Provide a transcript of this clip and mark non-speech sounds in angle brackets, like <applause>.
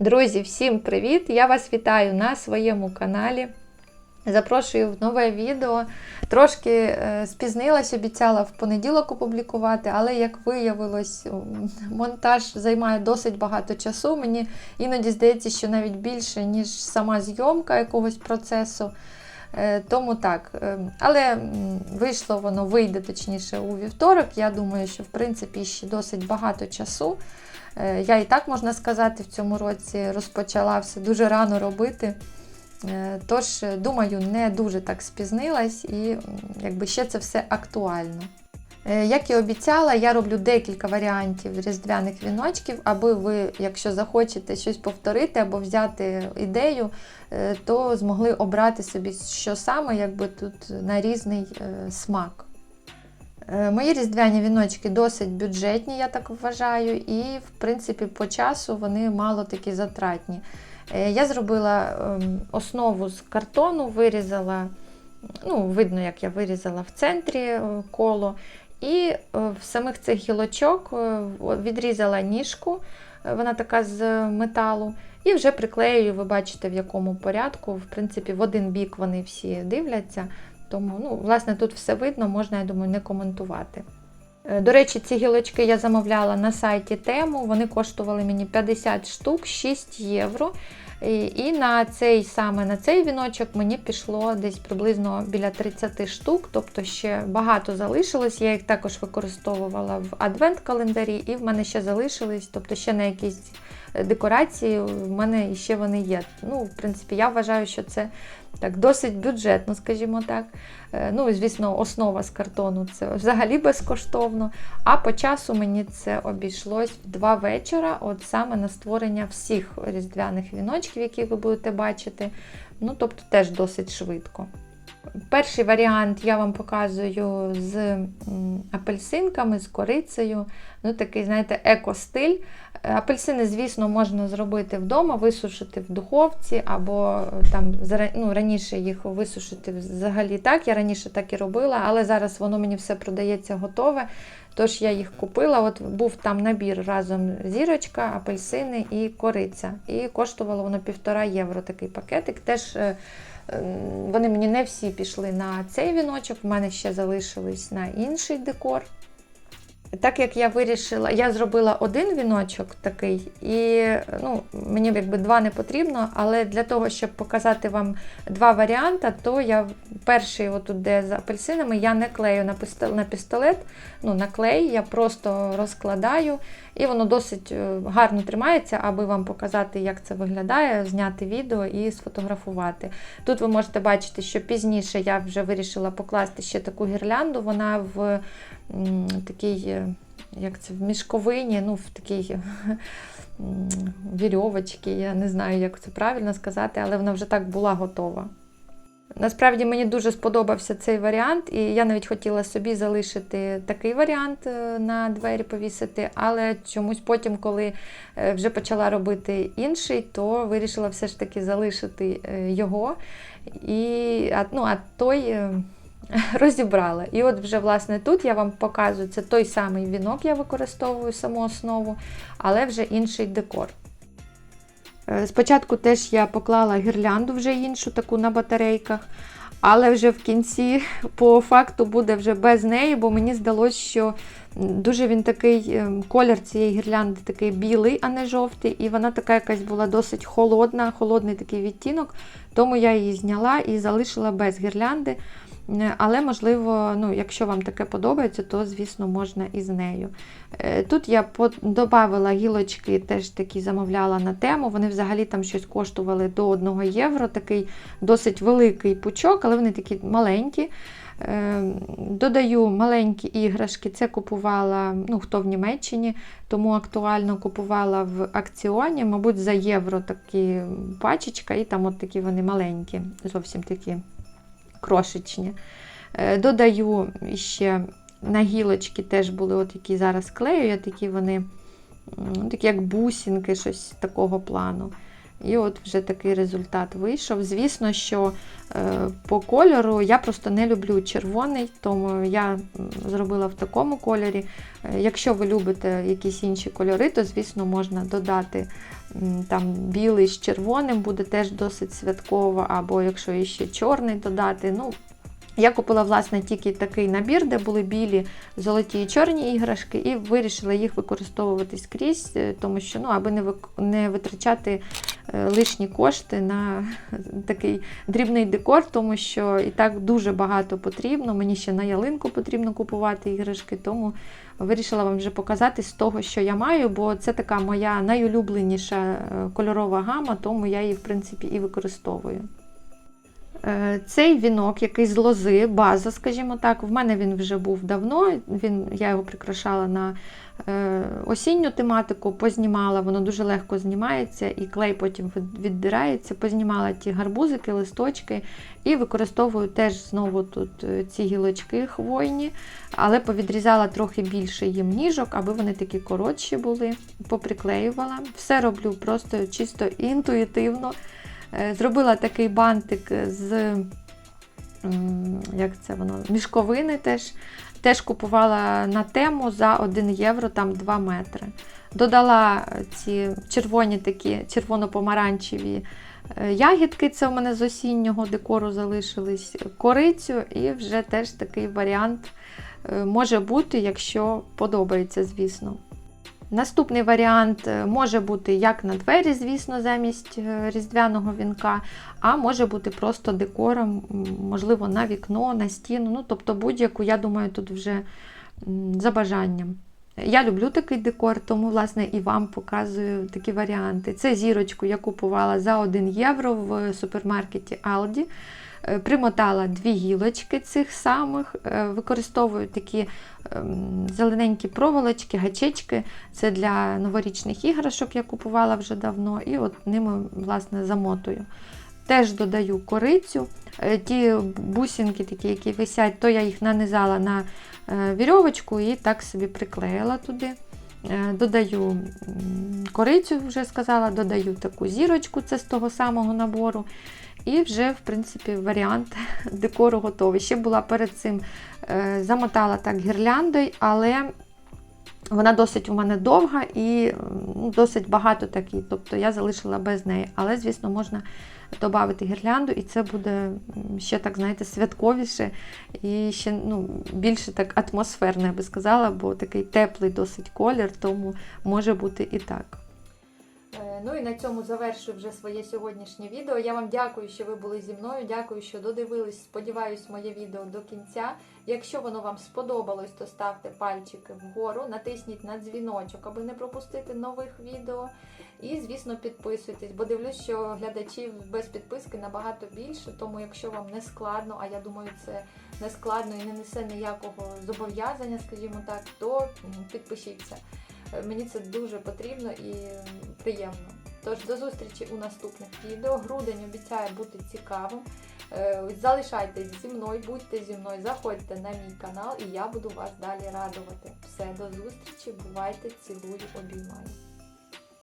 Друзі, всім привіт! Я вас вітаю на своєму каналі. Запрошую в нове відео. Трошки е, спізнилась, обіцяла в понеділок опублікувати, але як виявилось, монтаж займає досить багато часу. Мені іноді здається, що навіть більше, ніж сама зйомка якогось процесу. Е, Тому так. Е, Але вийшло воно, вийде точніше у вівторок. Я думаю, що в принципі ще досить багато часу. Е, Я і так, можна сказати, в цьому році розпочала все дуже рано робити. Е, Тож, е, думаю, не дуже так спізнилась і якби ще це все актуально. Як і обіцяла, я роблю декілька варіантів різдвяних віночків, аби ви, якщо захочете щось повторити або взяти ідею, то змогли обрати собі, що саме, якби тут на різний смак. Е, Мої різдвяні віночки досить бюджетні, я так вважаю, і, в принципі, по часу вони мало такі затратні. Е, Я зробила ем, основу з картону, вирізала, ну, видно, як я вирізала в центрі е, коло. І в самих цих гілочок відрізала ніжку, вона така з металу, і вже приклеюю, ви бачите, в якому порядку. В принципі, в один бік вони всі дивляться. Тому, ну, власне, тут все видно, можна, я думаю, не коментувати. Е, До речі, ці гілочки я замовляла на сайті Тему. Вони коштували мені 50 штук, 6 євро. І на цей саме на цей віночок мені пішло десь приблизно біля 30 штук, тобто ще багато залишилось. Я їх також використовувала в адвент-календарі, і в мене ще залишились, тобто ще на якісь декорації в мене ще вони є. Ну, в принципі, я вважаю, що це так досить бюджетно, скажімо так. Е, Ну, звісно, основа з картону це взагалі безкоштовно. А по часу мені це обійшлось в два вечора, от саме на створення всіх різдвяних віночків, які ви будете бачити. Ну, тобто теж досить швидко. Перший варіант я вам показую з апельсинками, з корицею. Ну, такий, знаєте, еко-стиль. Е, Апельсини, звісно, можна зробити вдома, висушити в духовці, або е, там ну, раніше їх висушити взагалі так. Я раніше так і робила, але зараз воно мені все продається готове. Тож я їх купила. От був там набір разом зірочка, апельсини і кориця. І коштувало воно півтора євро такий пакетик. Теж е, вони мені не всі пішли на цей віночок, в мене ще залишились на інший декор. Так як я вирішила, я зробила один віночок такий, і ну, мені якби два не потрібно, але для того, щоб показати вам два варіанти, то я перший, отут, де з апельсинами, я не клею на пістолет, на пістолет, ну, на клей, я просто розкладаю, і воно досить е, гарно тримається, аби вам показати, як це виглядає, зняти відео і сфотографувати. Тут ви можете бачити, що пізніше я вже вирішила покласти ще таку гірлянду, вона в такій, е, як це, в мішковині, ну, в такій м, вірьовочці, я не знаю, як це правильно сказати, але вона вже так була готова. Насправді мені дуже сподобався цей варіант, і я навіть хотіла собі залишити такий варіант е, на двері повісити, але чомусь потім, коли е, вже почала робити інший, то вирішила все ж таки залишити е, його. І, ну, а той е, <laughs> розібрала. І от вже власне тут я вам показую, це той самий вінок, я використовую саму основу, але вже інший декор. Е, Спочатку теж я поклала гірлянду вже іншу, таку на батарейках, але вже в кінці, <laughs> по факту, буде вже без неї, бо мені здалося, що дуже він такий ем, колір цієї гірлянди такий білий, а не жовтий, і вона така якась була досить холодна, холодний такий відтінок, тому я її зняла і залишила без гірлянди. Е, Але, можливо, ну, якщо вам таке подобається, то, звісно, можна і з нею. Е, Тут я додавала гілочки, теж такі замовляла на тему. Вони взагалі там щось коштували до 1 євро. Такий досить великий пучок, але вони такі маленькі. Е, Додаю маленькі іграшки. Це купувала, ну, хто в Німеччині, тому актуально купувала в акціоні, мабуть, за євро такі пачечка, і там от такі вони маленькі, зовсім такі крошечні. Е, Додаю ще на гілочки теж були от які зараз клею, я такі вони м, такі як бусинки, щось такого плану. І от вже такий результат вийшов. Звісно, що е, по кольору я просто не люблю червоний, тому я зробила в такому кольорі. Е, Якщо ви любите якісь інші кольори, то, звісно, можна додати там білий з червоним буде теж досить святково, або якщо іще чорний додати. Ну, я купила, власне, тільки такий набір, де були білі, золоті і чорні іграшки, і вирішила їх використовувати скрізь, е, тому що ну, аби не не витрачати е, лишні кошти на <laughs> такий дрібний декор, тому що і так дуже багато потрібно. Мені ще на ялинку потрібно купувати іграшки, тому вирішила вам вже показати з того, що я маю, бо це така моя найулюбленіша е, кольорова гама, тому я її, в принципі, і використовую. Е, Цей вінок, який з лози, база, скажімо так, в мене він вже був давно. Він, я його прикрашала на е, осінню тематику, познімала, воно дуже легко знімається, і клей потім віддирається. Познімала ті гарбузики, листочки і використовую теж знову тут е, ці гілочки хвойні, але повідрізала трохи більше їм ніжок, аби вони такі коротші були. Поприклеювала. Все роблю просто чисто інтуїтивно. Е, Зробила такий бантик з як це воно, мішковини теж. Теж купувала на тему за 1 євро, там 2 метри. Додала ці червоні такі червоно-помаранчеві е, ягідки, це у мене з осіннього декору залишились, корицю, і вже теж такий варіант е, може бути, якщо подобається, звісно. Наступний варіант е, може бути як на двері, звісно, замість е, різдвяного вінка, а може бути просто декором, можливо, на вікно, на стіну. Ну, тобто будь-яку, я думаю, тут вже за бажанням. Я люблю такий декор, тому, власне, і вам показую такі варіанти. Це зірочку я купувала за 1 євро в супермаркеті Aldi. Е, Примотала дві гілочки цих самих, е, використовую такі ем, зелененькі проволочки, гачечки. Це для новорічних іграшок я купувала вже давно, і от ними власне замотую. Теж додаю корицю. Е, Ті бусинки, такі, які висять, то я їх нанизала на вірьовочку і так собі приклеїла туди. Додаю корицю, вже сказала, додаю таку зірочку, це з того самого набору. І вже, в принципі, варіант <laughs> декору готовий. Ще була перед цим е, замотала так гірляндою, але вона досить у мене довга і ну, досить багато такий. Тобто я залишила без неї. Але, звісно, можна додати гірлянду, і це буде ще так, знаєте, святковіше і ще ну, більше так атмосферно, я би сказала, бо такий теплий досить колір, тому може бути і так. Ну і на цьому завершую вже своє сьогоднішнє відео. Я вам дякую, що ви були зі мною. Дякую, що додивились. Сподіваюсь, моє відео до кінця. Якщо воно вам сподобалось, то ставте пальчики вгору, натисніть на дзвіночок, аби не пропустити нових відео. І, звісно, підписуйтесь, бо дивлюсь, що глядачів без підписки набагато більше. Тому, якщо вам не складно, а я думаю, це не складно і не несе ніякого зобов'язання, скажімо так, то підпишіться. Е, Мені це дуже потрібно і приємно. Тож до зустрічі у наступних відео. Грудень обіцяє бути цікавим. Е, Залишайтесь зі мною, будьте зі мною, заходьте на мій канал, і я буду вас далі радувати. Все, до зустрічі, бувайте, цілую, обіймаю.